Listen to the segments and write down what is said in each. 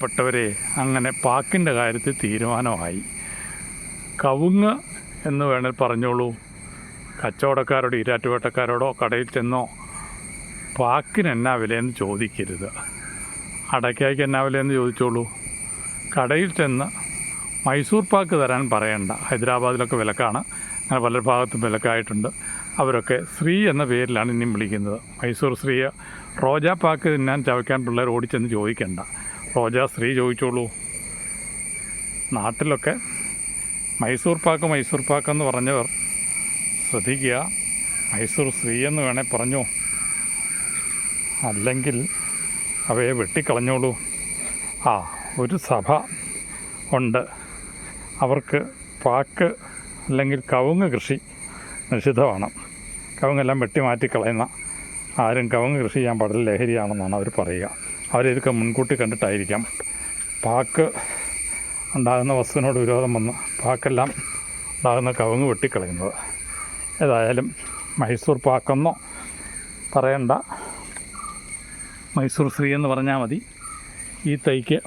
പ്രിയപ്പെട്ടവരെ അങ്ങനെ പാക്കിന്റെ കാര്യത്തിൽ തീരുമാനമായി. കവുങ്ങ് എന്ന് വേണേൽ പറഞ്ഞോളൂ. കച്ചവടക്കാരോടോ ഈരാറ്റുപേട്ടക്കാരോടോ കടയിൽ ചെന്നോ പാക്കിന് എന്നാ വിലയെന്ന് ചോദിക്കരുത്. അടയ്ക്കായ്ക്ക് എന്നാ വിലയെന്ന് ചോദിച്ചോളൂ. കടയിൽ ചെന്ന് മൈസൂർ പാക്ക് തരാൻ പറയണ്ട. ഹൈദരാബാദിലൊക്കെ വിലക്കാണ്. അങ്ങനെ പല ഭാഗത്തും വിലക്കായിട്ടുണ്ട്. അവരൊക്കെ ശ്രീ എന്ന പേരിലാണ് ഇനിയും വിളിക്കുന്നത്. മൈസൂർ ശ്രീ റോജാ പാക്ക് തിന്നാൻ ചവയ്ക്കാൻ പിള്ളേർ ഓടിച്ചെന്ന് ചോദിക്കണ്ട. റോജാ ശ്രീ ചോദിച്ചോളൂ. നാട്ടിലൊക്കെ മൈസൂർ പാക്ക് മൈസൂർ പാക്ക് എന്ന് പറഞ്ഞവർ ശ്രദ്ധിക്കുക. മൈസൂർ ശ്രീ എന്ന് വേണേൽ പറഞ്ഞു? അല്ലെങ്കിൽ അവയെ വെട്ടിക്കളഞ്ഞോളൂ. ആ ഒരു സഭ ഉണ്ട്. അവർക്ക് പാക്ക് അല്ലെങ്കിൽ കവുങ്ങ് കൃഷി നിഷിദ്ധമാണ്. കവുങ്ങെല്ലാം വെട്ടി മാറ്റി ആരും കവുങ്ങ് കൃഷി ചെയ്യാൻ പാടില്ല ലഹരിയാണെന്നാണ് അവർ പറയുക. അവരിതൊക്കെ മുൻകൂട്ടി കണ്ടിട്ടായിരിക്കാം. പാക്ക് ഉണ്ടാകുന്ന വസ്തുവിനോട് വിരോധം വന്ന് പാക്കെല്ലാം ഉണ്ടാകുന്ന കവുങ്ങ് വെട്ടിക്കളയുന്നത്. ഏതായാലും മൈസൂർ പാക്കെന്നോ പറയണ്ട. മൈസൂർ ശ്രീ എന്ന് പറഞ്ഞാൽ മതി. ഈ തൈക്ക്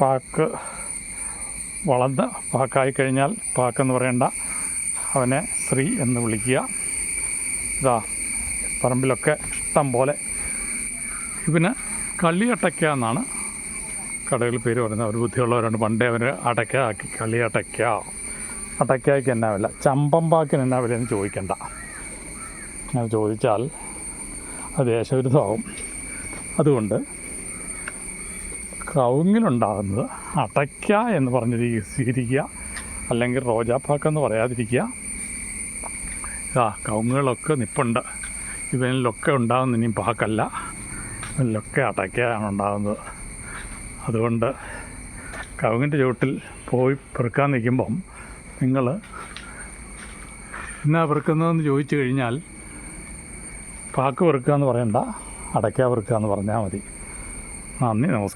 പാക്ക് വളർന്ന് പാക്കായി കഴിഞ്ഞാൽ പാക്കെന്ന് പറയണ്ട. അവനെ ശ്രീ എന്ന് വിളിക്കുക. ഇതാ പറമ്പിലൊക്കെ ഇഷ്ടം പോലെ. ഇവന് അടയ്ക്ക എന്നാണ് കടയിൽ പേര് പറയുന്നത്. അവർ ബുദ്ധിയുള്ളവരുണ്ട് പണ്ടേ അവർ അടയ്ക്ക ആക്കി കളിയട്ടയ്ക്ക അടയ്ക്കായ്ക്ക് എന്നാ വില? ചമ്പമ്പാക്കിന് എന്നാ എന്ന് ചോദിക്കണ്ട. അങ്ങനെ ചോദിച്ചാൽ അത് ദേശവിരുദ്ധമാകും അതുകൊണ്ട് കൗങ്ങിലുണ്ടാകുന്നത് അടയ്ക്ക എന്ന് പറഞ്ഞിരിക്കുക സ്വീകരിക്കുക അല്ലെങ്കിൽ റോജാപ്പാക്കെന്ന് പറയാതിരിക്കുക. ആ കവുങ്ങുകളൊക്കെ നിപ്പുണ്ട്. ഇവനിലൊക്കെ ഉണ്ടാകുന്ന ഇനിയും പാക്കല്ല. ഇവനിലൊക്കെ അടയ്ക്കയാണ് ഉണ്ടാകുന്നത്. അതുകൊണ്ട് കവുങ്ങിന്റെ ചുവട്ടിൽ പോയി പെറുക്കാൻ നിൽക്കുമ്പം നിങ്ങൾ എന്നാ പെറുക്കുന്നതെന്ന് ചോദിച്ചു കഴിഞ്ഞാൽ പാക്ക് പെറുക്കുക എന്ന് പറയണ്ട അടയ്ക്ക പെറുക്കുക എന്ന് പറഞ്ഞാൽ മതി. നന്ദി നമസ്കാരം.